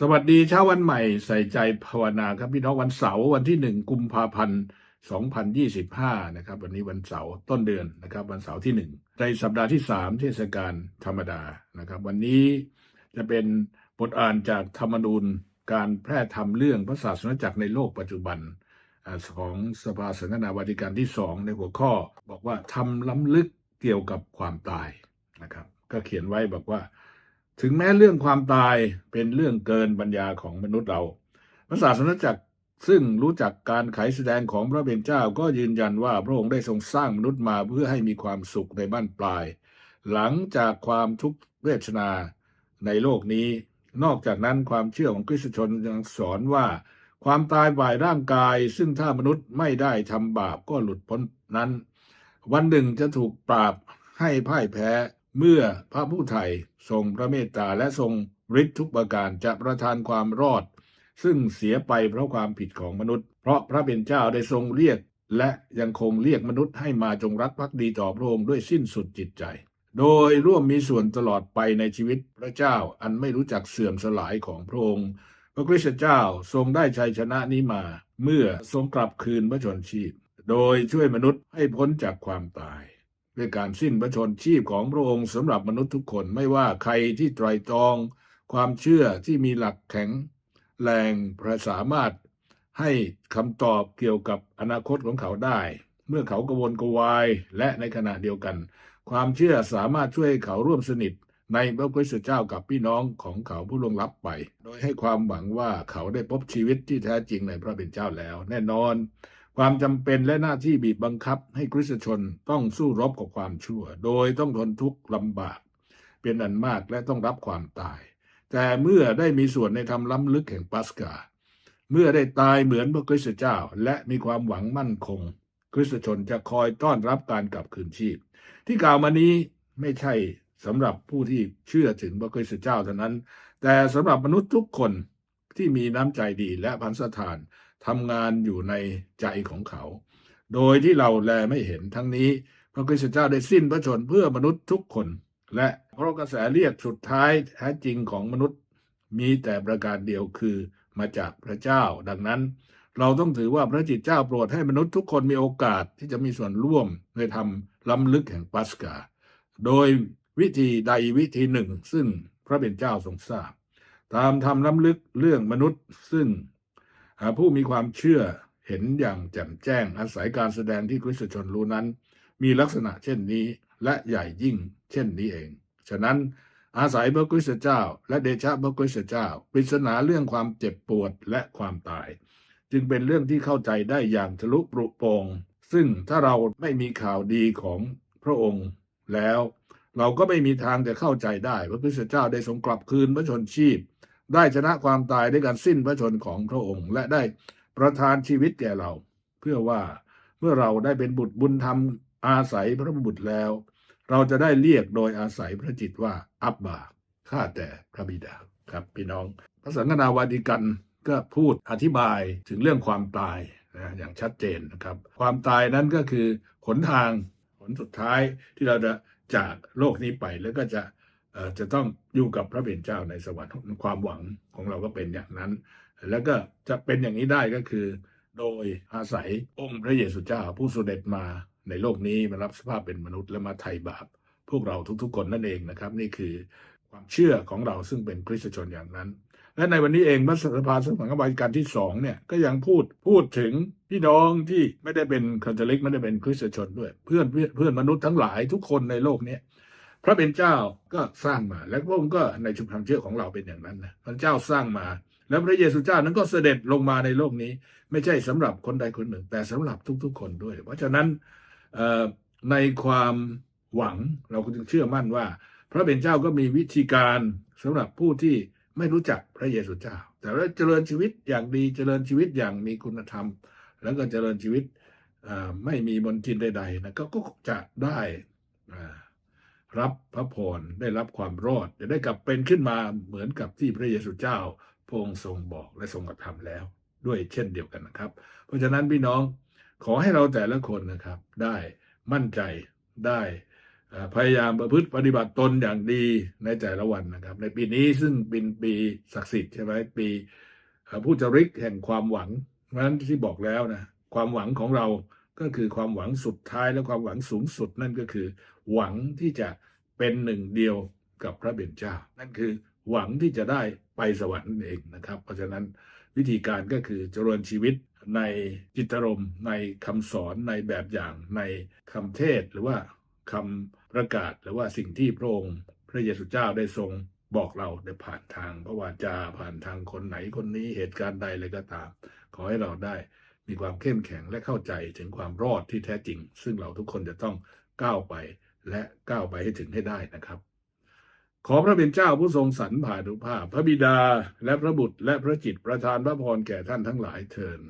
สวัสดีเช้าวันใหม่ใส่ใจภาวนาครับพี่น้องวันเสาร์วันที่หนึ่งกุมภาพันธ์2025นะครับ วันนี้วันเสาร์ต้นเดือนนะครับ วันเสาร์ที่หนึ่งในสัปดาห์ที่สามเทศกาลธรรมดานะครับ วันนี้จะเป็นบทอ่านจากธรรมนูญการแพร่ธรรมเรื่องพระศาสนาจักรในโลกปัจจุบันของสภาสังฆนาวาติกันที่สองในหัวข้อ บอกว่าทำล้ำลึกเกี่ยวกับความตายนะครับ ก็เขียนไว้บอกว่า ถึงแม้เรื่องความตายเป็นเรื่องเกินปัญญาของมนุษย์เรา พระศาสนาจักรซึ่งรู้จักการไขแสดงของพระเป็นเจ้าก็ยืนยันว่าพระองค์ได้ทรงสร้างมนุษย์มาเพื่อให้มีความสุขในบ้านปลาย หลังจากความทุกข์เวทนาในโลกนี้ นอกจากนั้นความเชื่อของคริสตชนยังสอนว่า ความตายบ่ายร่างกาย ซึ่งถ้ามนุษย์ไม่ได้ทำบาปก็หลุดพ้นนั้น วันหนึ่งจะถูกปราบให้พ่ายแพ้ เมื่อพระผู้ไทยทรงพระเมตตาและทรงฤทธิทุกประการจะประทานความรอด ซึ่งเสียไปเพราะความผิดของมนุษย์ เพราะพระเป็นเจ้าได้ทรงเรียก และยังคงเรียกมนุษย์ให้มาจงรักภักดีต่อพระองค์ด้วยสิ้นสุดจิตใจ โดยร่วมมีส่วนตลอดไปในชีวิตพระเจ้าอันไม่รู้จักเสื่อมสลายของพระองค์พระคริสตเจ้าทรงได้ชัยชนะนี้มา เมื่อทรงกลับคืนพระชนชีพ โดยช่วยมนุษย์ให้พ้นจากความตาย ด้วยการสิ้นพระชนชีพของพระองค์สำหรับมนุษย์ทุกคนไม่ว่าใครที่ไตรตรอง ความเชื่อที่มีหลักแข็งแรงประสามารถให้คำตอบเกี่ยวกับอนาคตของเขาได้ เมื่อเขากระวนกระวายและในขณะเดียวกัน ความเชื่อสามารถช่วยให้เขาร่วมสนิทในพระคริสตเจ้ากับพี่น้องของเขาผู้ล่วงลับไป โดยให้ความหวังว่าเขาได้พบชีวิตที่แท้จริงในพระเป็นเจ้าแล้ว แน่นอน ความจำเป็นและหน้าที่บีบบังคับให้คริสตชนต้องสู้รบกับความชั่ว โดยต้องทนทุกข์ลำบาก เป็นอันมากและต้องรับความตาย แต่เมื่อได้มีส่วนในธรรมล้ำลึกแห่งปัสกา เมื่อได้ตายเหมือนพระคริสตเจ้า และมีความหวังมั่นคง คริสตชนจะคอยต้อนรับการกลับคืนชีพ ที่กล่าวมานี้ไม่ใช่สำหรับผู้ที่เชื่อถึงพระคริสตเจ้าเท่านั้น แต่สำหรับมนุษย์ทุกคนที่มีน้ำใจดีและพันสถาน ทำงานอยู่ในใจของเขา โดยที่เราแลไม่เห็นทั้งนี้ พระคริสตเจ้าได้สิ้นพระชนเพื่อมนุษย์ทุกคน และเพราะกระแสเรียกสุดท้ายแท้จริงของมนุษย์ มีแต่ประการเดียวคือมาจากพระเจ้า ดังนั้น เราต้องถือว่าพระจิตเจ้าโปรดให้มนุษย์ทุกคนมีโอกาสที่จะมีส่วนร่วมในธรรมล้ำลึกแห่งปัสกา โดยวิธีใดวิธีหนึ่ง ซึ่งพระเป็นเจ้าทรงทราบ ตามธรรมล้ำลึกเรื่องมนุษย์ซึ่ง หาผู้มีความเชื่อเห็นอย่างแจ่มแจ้งอาศัยการแสดงที่คริสตชนรู้นั้น มีลักษณะเช่นนี้และใหญ่ยิ่งเช่นนี้เอง ฉะนั้นอาศัยพระคริสตเจ้า และเดชะพระคริสตเจ้า ปริศนาเรื่องความเจ็บปวดและความตาย จึงเป็นเรื่องที่เข้าใจได้อย่างทะลุปรุโปรงซึ่งถ้าเราไม่มีข่าวดีของพระองค์แล้ว เราก็ไม่มีทางจะเข้าใจได้พระคริสตเจ้าได้ทรงกลับคืนพระชนชีพ ได้ชนะความตายด้วยการสิ้นพระชนของพระองค์ และได้ประทานชีวิตแก่เรา เพื่อว่าเมื่อเราได้เป็นบุตรบุญธรรมอาศัยพระบุตรแล้ว เราจะได้เรียกโดยอาศัยพระจิตว่าอับบาข้าแต่พระบิดาครับพี่น้องพระสังฆนาวาติกันก็พูดอธิบายถึงเรื่องความตายนะอย่างชัดเจนนะครับ ความตายนั้นก็คือหนทางหนสุดท้ายที่เราจะจากโลกนี้ไปแล้วก็จะ จะต้องอยู่กับพระเป็นเจ้าในสวรรค์ความหวังของเราก็เป็นอย่างนั้น แล้วก็จะเป็นอย่างนี้ได้ก็คือ โดยอาศัยองค์พระเยซูเจ้าผู้เสด็จมาในโลกนี้มารับสภาพเป็นมนุษย์และมาไถ่บาป พวกเราทุกๆคนนั่นเองนะครับ นี่คือความเชื่อของเราซึ่งเป็นคริสตชนอย่างนั้น และในวันนี้เองมัสสภาสังฆบาลการที่สองเนี่ยก็ยังพูดพูดถึงพี่น้องที่ไม่ได้เป็นคาทอลิกไม่ได้เป็นคริสตชนด้วย เพื่อนเพื่อนเพื่อนมนุษย์ทั้งหลายทุกคนในโลกเนี้ พระเป็นเจ้าก็สร้างมา และพระองค์ก็ในชุมชนเชื่อของเราเป็นอย่างนั้นนะพระเจ้าสร้างมา แล้วพระเยซูเจ้านั้นก็เสด็จลงมาในโลกนี้ ไม่ใช่สำหรับคนใดคนหนึ่ง แต่สำหรับทุกๆ คนด้วย เพราะฉะนั้นในความหวังเราก็จึงเชื่อมั่นว่า พระเป็นเจ้าก็มีวิธีการสำหรับผู้ที่ไม่รู้จักพระเยซูเจ้า แต่ว่าเจริญชีวิตอย่างดีเจริญชีวิตอย่างมีคุณธรรม แล้วก็เจริญชีวิตไม่มีมนทินใดๆนะก็ก็จะได้อ่า รับพระพรได้รับความรอด จะได้กลับเป็นขึ้นมาเหมือนกับที่พระเยซูเจ้าพระองค์ทรงบอกและทรงกระทำแล้ว ด้วยเช่นเดียวกันนะครับ เพราะฉะนั้นพี่น้องขอให้เราแต่ละคนนะครับ ได้มั่นใจได้พยายามประพฤติปฏิบัติตนอย่างดีในแต่ละวันนะครับ ในปีนี้ซึ่งเป็นปีศักดิ์สิทธิ์ใช่ไหมปีผู้จริกแห่งความหวังเพราะฉะนั้นที่บอกแล้วนะความหวังของเราก็คือความหวังสุดท้ายและความหวังสูงสุดนั่นก็คือ หวังที่จะเป็นหนึ่งเดียวกับพระเบญเจ้านั่นคือหวังที่จะได้ไปสวรรค์นั่นเองนะครับ เพราะฉะนั้นวิธีการก็คือเจริญชีวิตในจิตรมณ์ในคำสอนในแบบอย่างในคำเทศหรือว่าคำประกาศหรือว่าสิ่งที่พระองค์พระเยซูเจ้าได้ทรงบอกเราได้ผ่านทางพระวาจาผ่านทางคนไหนคนนี้เหตุการณ์ใดเลยก็ตาม ขอให้เราได้มีความเข้มแข็งและเข้าใจถึงความรอดที่แท้จริง ซึ่งเราทุกคนจะต้องก้าวไป และก้าวไปให้ถึงให้ได้นะครับ ขอพระเป็นเจ้าผู้ทรงสรรผ่านุภาพ พระบิดาและพระบุตรและพระจิตประทานพระพรแก่ท่านทั้งหลายเทิน